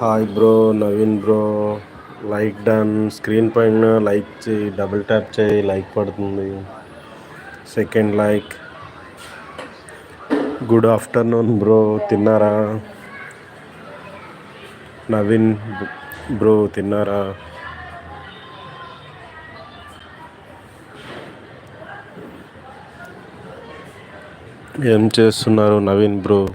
Hi bro Naveen bro like done screen పైన like చేయి. Double tap చేయి. Like పడుతుంది. Second like good afternoon bro తిన్నారా? Naveen bro తిన్నారా? ఏం చేస్తున్నారు నవీన్ బ్రో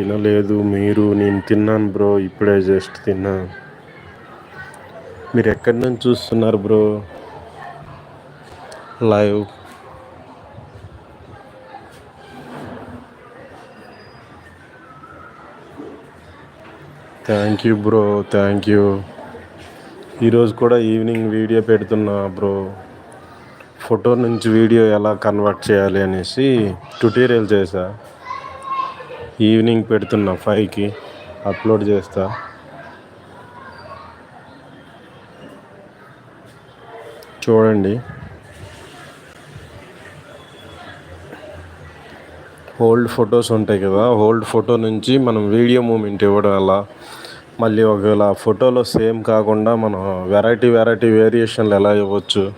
తినలేదు. మీరు నేను తిన్నాను బ్రో. ఇప్పుడే జస్ట్ తిన్నా. మీరు ఎక్కడి నుంచి చూస్తున్నారు bro? Live. Thank you bro. Thank you. ఈరోజు కూడా ఈవినింగ్ వీడియో పెడుతున్నా బ్రో. ఫోటో నుంచి వీడియో ఎలా కన్వర్ట్ చేయాలి అనేసి ట్యూటోరియల్ చేశా. ఈవినింగ్ పెడుతున్నా ఫైవ్కి అప్లోడ్ చేస్తా. చూడండి. ఓల్డ్ ఫొటోస్ ఉంటాయి కదా ఓల్డ్ ఫోటో నుంచి మనం వీడియో మూమెంట్ ఇవ్వడం అలా మళ్ళీ ఒకవేళ ఫోటోలో సేమ్ కాకుండా మనం వెరైటీ వెరైటీ వేరియేషన్లు ఎలా ఇవ్వచ్చు?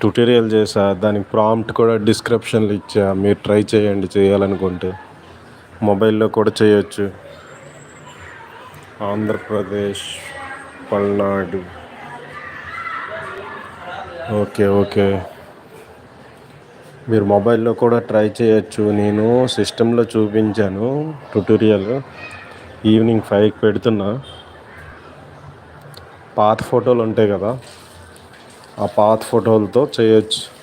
ట్యూటోరియల్ చేసా దానికి ప్రాంప్ట్ కూడా డిస్క్రిప్షన్లు ఇచ్చా మీరు ట్రై చేయండి చేయాలనుకుంటే. మొబైల్లో కూడా చేయొచ్చు. ఆంధ్రప్రదేశ్ పల్నాడు. Okay okay. మీరు మొబైల్లో కూడా ట్రై చేయొచ్చు. నేను సిస్టంలో చూపించాను ట్యూటోరియల్. ఈవినింగ్ ఫైవ్కి పెడుతున్నా. పాత ఫోటోలు ఉంటాయి కదా ఆ పాత ఫోటోలతో చేయొచ్చు.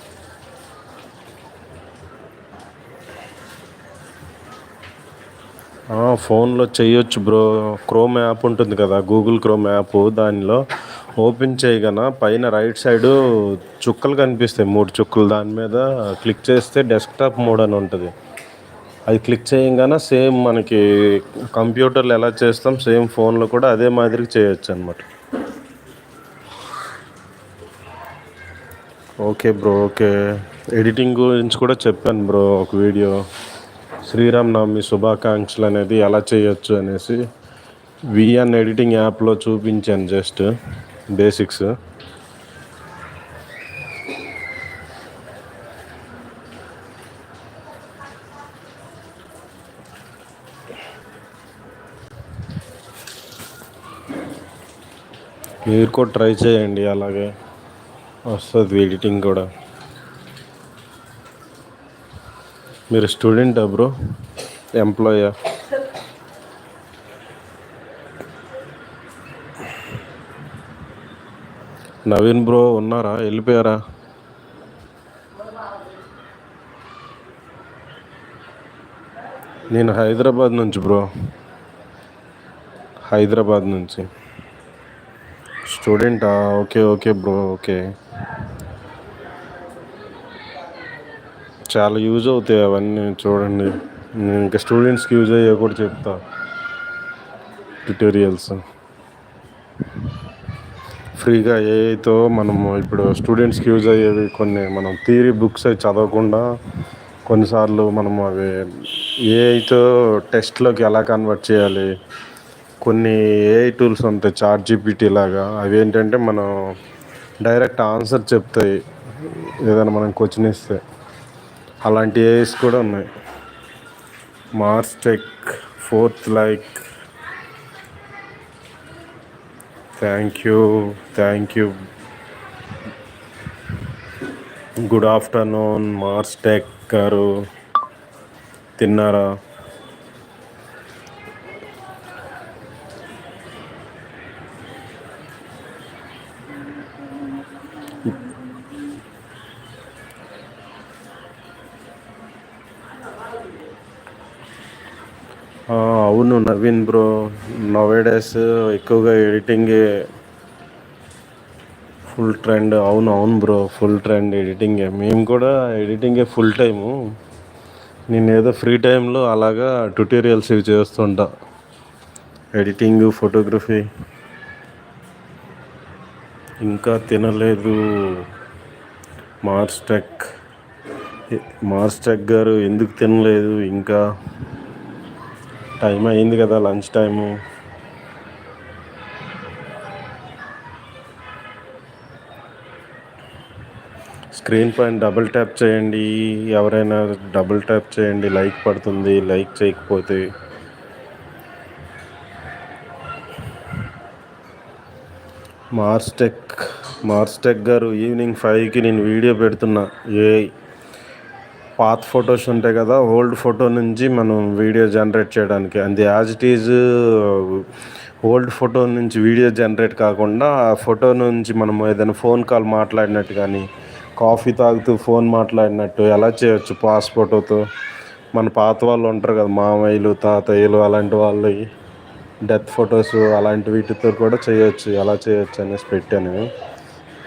ఫోన్లో చేయొచ్చు బ్రో. క్రోమ్ యాప్ ఉంటుంది కదా గూగుల్ క్రోమ్ యాప్ దానిలో ఓపెన్ చేయగానే పైన రైట్ సైడు చుక్కలు కనిపిస్తాయి మూడు చుక్కలు. దాని మీద క్లిక్ చేస్తే డెస్క్టాప్ మోడ్ అని ఉంటుంది. అది క్లిక్ చేయగానే సేమ్ మనకి కంప్యూటర్లు ఎలా చేస్తాం సేమ్ ఫోన్లో కూడా అదే మాదిరికి చేయొచ్చు అనమాట ఓకే బ్రో ఓకే. ఎడిటింగ్ గురించి కూడా చెప్పాను బ్రో ఒక వీడియో. శ్రీరామ్ నవమి శుభాకాంక్షలు అనేది ఎలా చేయొచ్చు అనేసి విఎన్ ఎడిటింగ్ యాప్లో చూపించాను జస్ట్ బేసిక్స్. మీరు కూడా ట్రై చేయండి అలాగే వస్తుంది ఎడిటింగ్ కూడా. మీరు స్టూడెంటా బ్రో? ఎంప్లాయా? నవీన్ బ్రో ఉన్నారా? వెళ్ళిపోయారా? నేను హైదరాబాద్ నుంచి బ్రో. హైదరాబాద్ నుంచి. స్టూడెంటా? Okay okay bro okay. చాలా యూజ్ అవుతాయి అవన్నీ చూడండి. నేను ఇంకా స్టూడెంట్స్కి యూజ్ అయ్యే కూడా చెప్తా. ట్యూటోరియల్స్ ఫ్రీగా ఏఐతో మనము ఇప్పుడు స్టూడెంట్స్కి యూజ్ అయ్యేవి కొన్ని మనం థియరీ బుక్స్ అవి చదవకుండా కొన్నిసార్లు మనము అవి ఏఐతో టెస్ట్లోకి ఎలా కన్వర్ట్ చేయాలి కొన్ని ఏఐ టూల్స్ ఉంటాయి చాట్ జీపీటీ లాగా. అవి ఏంటంటే మనం డైరెక్ట్ ఆన్సర్ చెప్తాయి. ఏదైనా మనం క్వశ్చన్ ఇస్తే. అలాంటి ఏఐస్ కూడా ఉన్నాయి. Mars Tech fourth like thank you thank you good afternoon Mars Tech గారు. తిన్నారా? అవును నవీన్ బ్రో నవేడేస్ ఎక్కువగా ఎడిటింగ్ ఫుల్ ట్రెండ్ అవును అవును బ్రో ఫుల్ ట్రెండ్ ఎడిటింగే మేము కూడా ఎడిటింగే ఫుల్ టైము నేను ఏదో ఫ్రీ టైంలో అలాగా ట్యూటోరియల్స్ ఇవి చేస్తుంటా. ఎడిటింగ్ ఫోటోగ్రఫీ ఇంకా తినలేదు మార్స్టెక్ మార్స్టెక్ గారు ఎందుకు తినలేదు ఇంకా? టైం అయింది కదా లంచ్ టైము స్క్రీన్ పైన డబుల్ ట్యాప్ చేయండి. ఎవరైనా డబుల్ ట్యాప్ చేయండి. లైక్ పడుతుంది. లైక్ చేయకపోతే. మార్స్టెక్ మార్స్టెక్ గారు ఈవినింగ్ ఫైవ్కి నేను వీడియో పెడుతున్నా. ఏ పాత ఫొటోస్ ఉంటాయి కదా ఓల్డ్ ఫోటో నుంచి మనం వీడియో జనరేట్ చేయడానికి. And as it is old photo నుంచి వీడియో జనరేట్ కాకుండా ఆ ఫోటో నుంచి మనం ఏదైనా ఫోన్ కాల్ మాట్లాడినట్టు కానీ కాఫీ తాగుతూ ఫోన్ మాట్లాడినట్టు ఎలా చేయొచ్చు పాస్ ఫోటోతో? మన పాత వాళ్ళు ఉంటారు కదా మామయ్యలు తాతయ్యలు అలాంటి వాళ్ళు డెత్ ఫొటోస్ అలాంటి వీటితో కూడా చేయొచ్చు ఎలా చేయొచ్చు అనేసి పెట్టాను.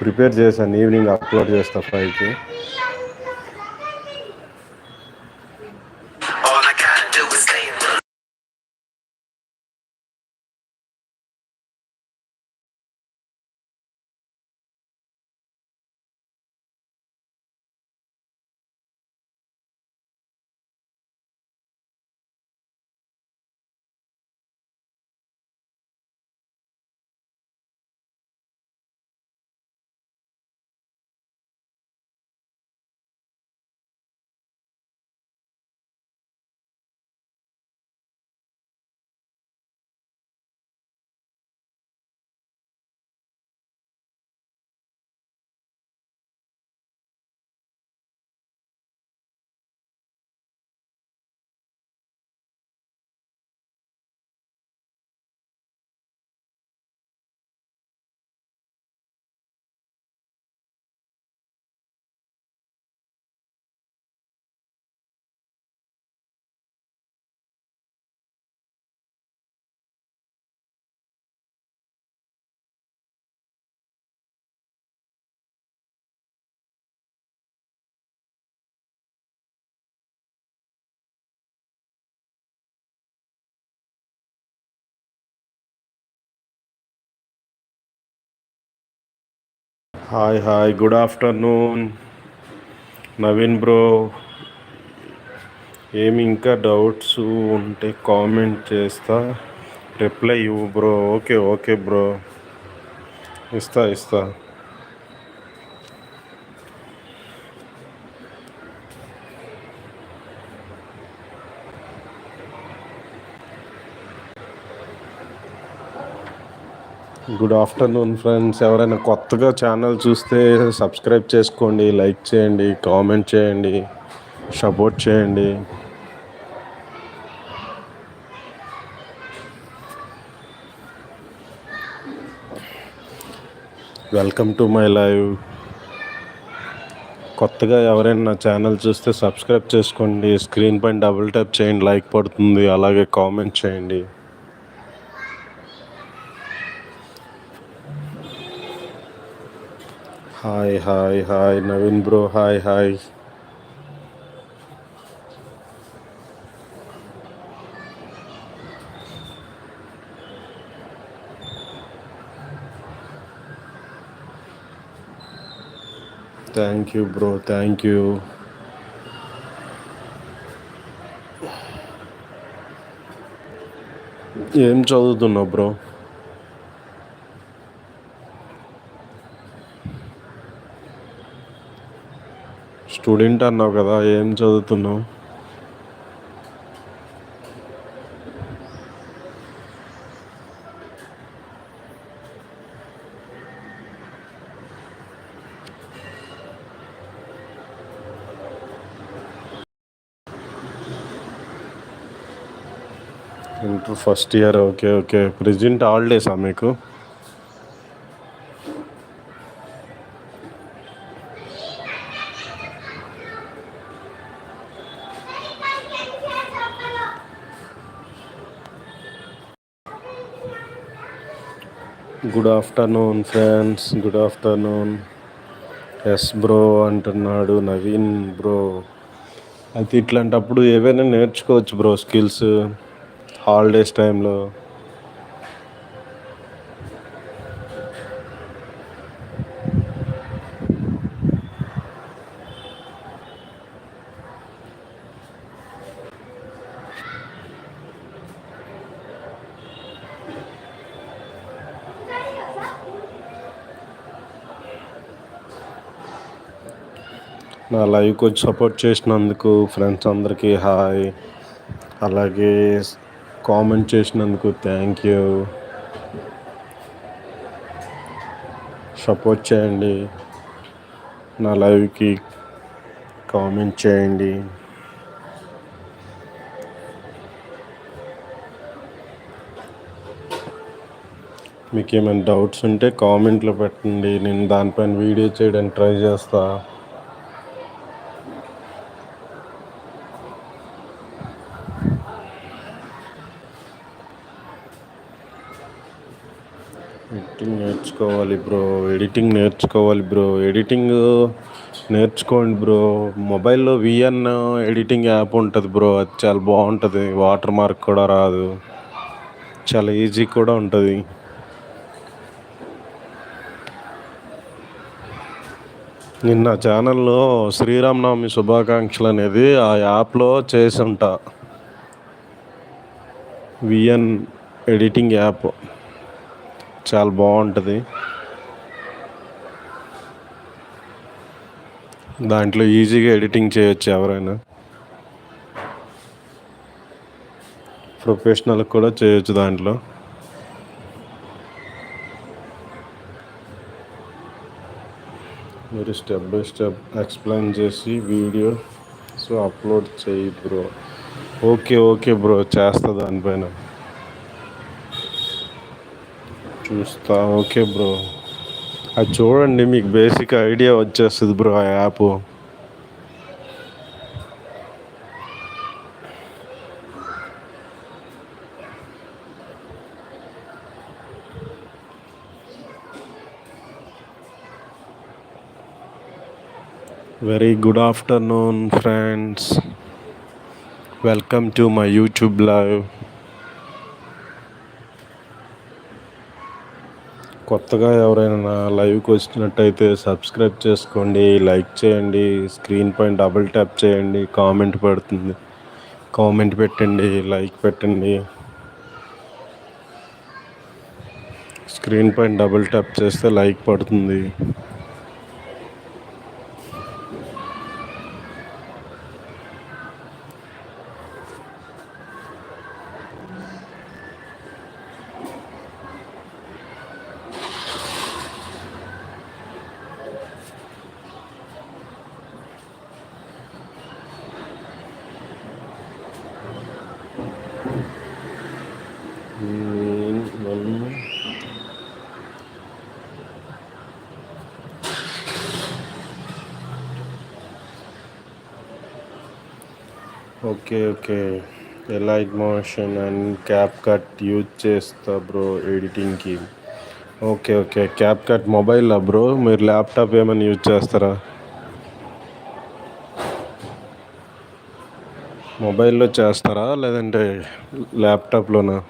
ప్రిపేర్ చేశాను ఈవినింగ్ అప్లోడ్ చేస్తా ఫైవ్కి hi hi good afternoon Naveen bro ఏమి ఇంకా డౌట్స్ ఉంటే కామెంట్ చేస్తా. రిప్లై ఇవ్వు బ్రో ఓకే ఓకే బ్రో ఇస్తా ఇస్తా. Good afternoon friends. ఎవరైనా కొత్తగా ఛానల్ చూస్తే సబ్స్క్రైబ్ చేసుకోండి లైక్ చేయండి కామెంట్ చేయండి సపోర్ట్ చేయండి. Welcome to my live. కొత్తగా ఎవరైనా నా ఛానల్ చూస్తే సబ్స్క్రైబ్ చేసుకోండి స్క్రీన్ పైన డబుల్ ట్యాప్ చేయండి లైక్ పడుతుంది అలాగే కామెంట్ చేయండి. Hi hi hi Naveen bro hi hi thank you bro thank you ఏం చదువుతున్నావు బ్రో స్టూడెంట్ అన్నావు కదా ఏం చదువుతున్నావు? Inter first year okay okay present హాలిడేసా మీకు? Good afternoon friends good afternoon yes bro అంటున్నాడు నవీన్ బ్రో అయితే ఇట్లాంటప్పుడు ఏవైనా నేర్చుకోవచ్చు బ్రో స్కిల్స్ హాలిడేస్ టైంలో నా లైవ్కి వచ్చి సపోర్ట్ చేసినందుకు ఫ్రెండ్స్ అందరికీ హాయ్. అలాగే కామెంట్ చేసినందుకు థ్యాంక్ యూ. సపోర్ట్ చేయండి. నా లైవ్కి కామెంట్ చేయండి. మీకు ఏమైనా డౌట్స్ ఉంటే కామెంట్లో పెట్టండి. నేను దానిపైన వీడియో చేయడానికి ట్రై చేస్తాను ఎడిటింగ్ నేర్చుకోవాలి బ్రో ఎడిటింగ్ నేర్చుకోవాలి బ్రో. ఎడిటింగ్ నేర్చుకోండి బ్రో. మొబైల్లో విఎన్ ఎడిటింగ్ యాప్ ఉంటుంది బ్రో అది చాలా బాగుంటుంది. వాటర్ మార్క్ కూడా రాదు. చాలా ఈజీ కూడా ఉంటుంది. నిన్న ఛానల్లో శ్రీరామనవమి శుభాకాంక్షలు అనేది ఆ యాప్లో చేసి ఉంటా. VN editing app. చాలా బాగుంటుంది. దాంట్లో ఈజీగా ఎడిటింగ్ చేయొచ్చు ఎవరైనా. ప్రొఫెషనల్ కూడా చేయొచ్చు దాంట్లో. మీరు స్టెప్ బై స్టెప్ ఎక్స్ప్లెయిన్ చేసి వీడియో సో అప్లోడ్ చేయి బ్రో. ఓకే ఓకే బ్రో చేస్తా దానిపైన. చూస్తా. Okay bro. అది చూడండి మీకు బేసిక్ ఐడియా వచ్చేస్తుంది బ్రో ఆ app very good afternoon friends welcome to my YouTube live కొత్తగా ఎవరైనా లైవ్కి వచ్చినట్టయితే సబ్స్క్రైబ్ చేసుకోండి లైక్ చేయండి స్క్రీన్ పైన డబుల్ ట్యాప్ చేయండి కామెంట్ పడుతుంది. కామెంట్ పెట్టండి లైక్ పెట్టండి. స్క్రీన్ పైన డబుల్ ట్యాప్ చేస్తే లైక్ పడుతుంది. Okay okay. Alight Motion and CapCut use చేస్తా bro ఎడిటింగ్కి? Okay okay. Cap cut మొబైలా బ్రో? మీరు ల్యాప్టాప్ ఏమైనా యూజ్ చేస్తారా? మొబైల్లో చేస్తారా? లేదంటే ల్యాప్టాప్లోనా?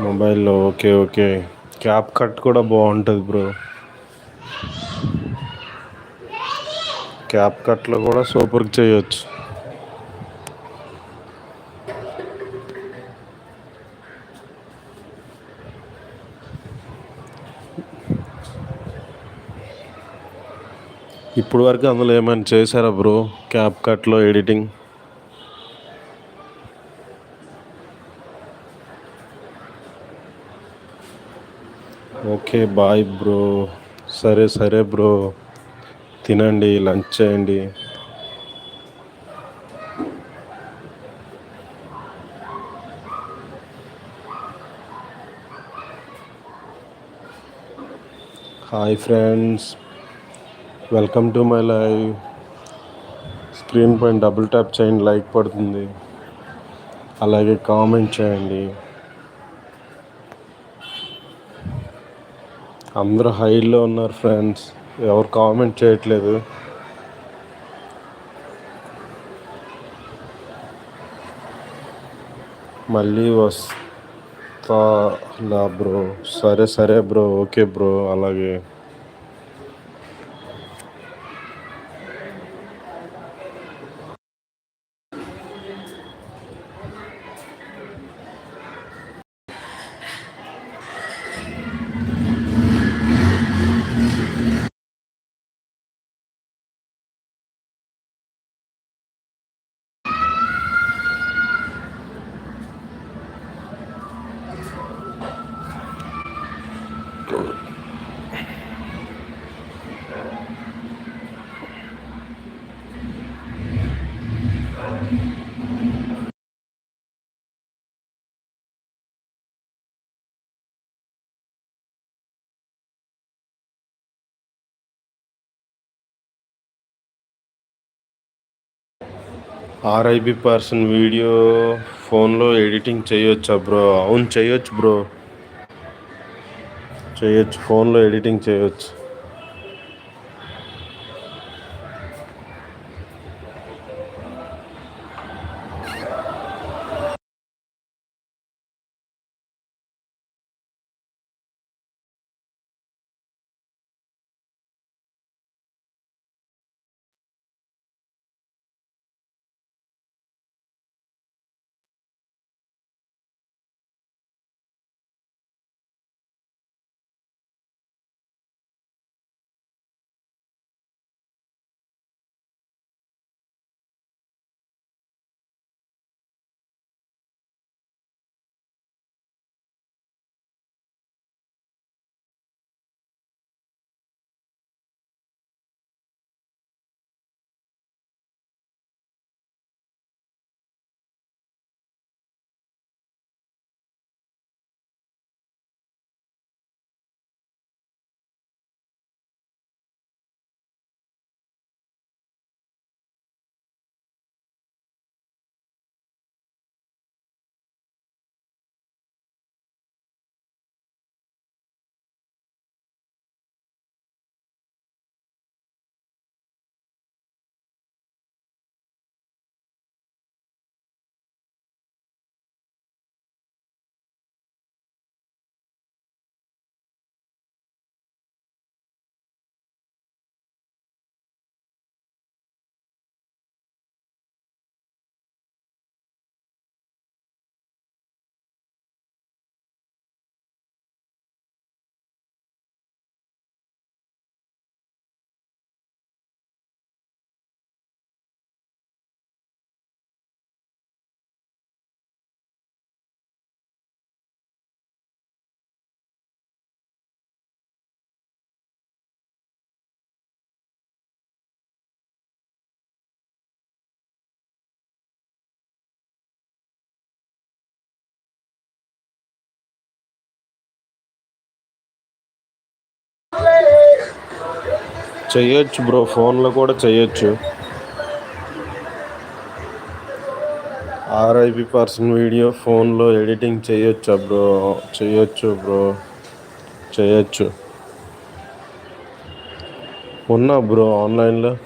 మొబైల్లో. Okay okay. క్యాప్ కట్ కూడా బాగుంటుంది బ్రో. క్యాప్ కట్లో కూడా సూపర్కి చేయొచ్చు. ఇప్పుడు వరకు అందులో ఏమైనా చేశారా బ్రో? క్యాప్ కట్లో ఎడిటింగ్? Okay bye bro. సరే సరే బ్రో. తినండి లంచ్ చేయండి. Hi friends welcome to my live screen పైన డబుల్ ట్యాప్ చేయండి లైక్ పడుతుంది. అలాగే కామెంట్ చేయండి. అందరూ హైలో ఉన్నారు ఫ్రెండ్స్ ఎవరు కామెంట్ చేయట్లేదు. మళ్ళీ వస్తా బ్రో సరే సరే బ్రో ఓకే బ్రో అలాగే. ఆర్ఐబి పర్సన్ వీడియో ఫోన్లో ఎడిటింగ్ చేయొచ్చా బ్రో అవును చేయొచ్చు బ్రో చేయొచ్చు ఫోన్లో ఎడిటింగ్ చేయొచ్చు. చేయొచ్చు బ్రో ఫోన్లో కూడా చేయొచ్చు. ఆర్ఐపి పర్సన్ వీడియో ఫోన్లో ఎడిటింగ్ చేయొచ్చా బ్రో? చేయొచ్చు బ్రో. చేయొచ్చు. ఉన్నా బ్రో ఆన్లైన్లో?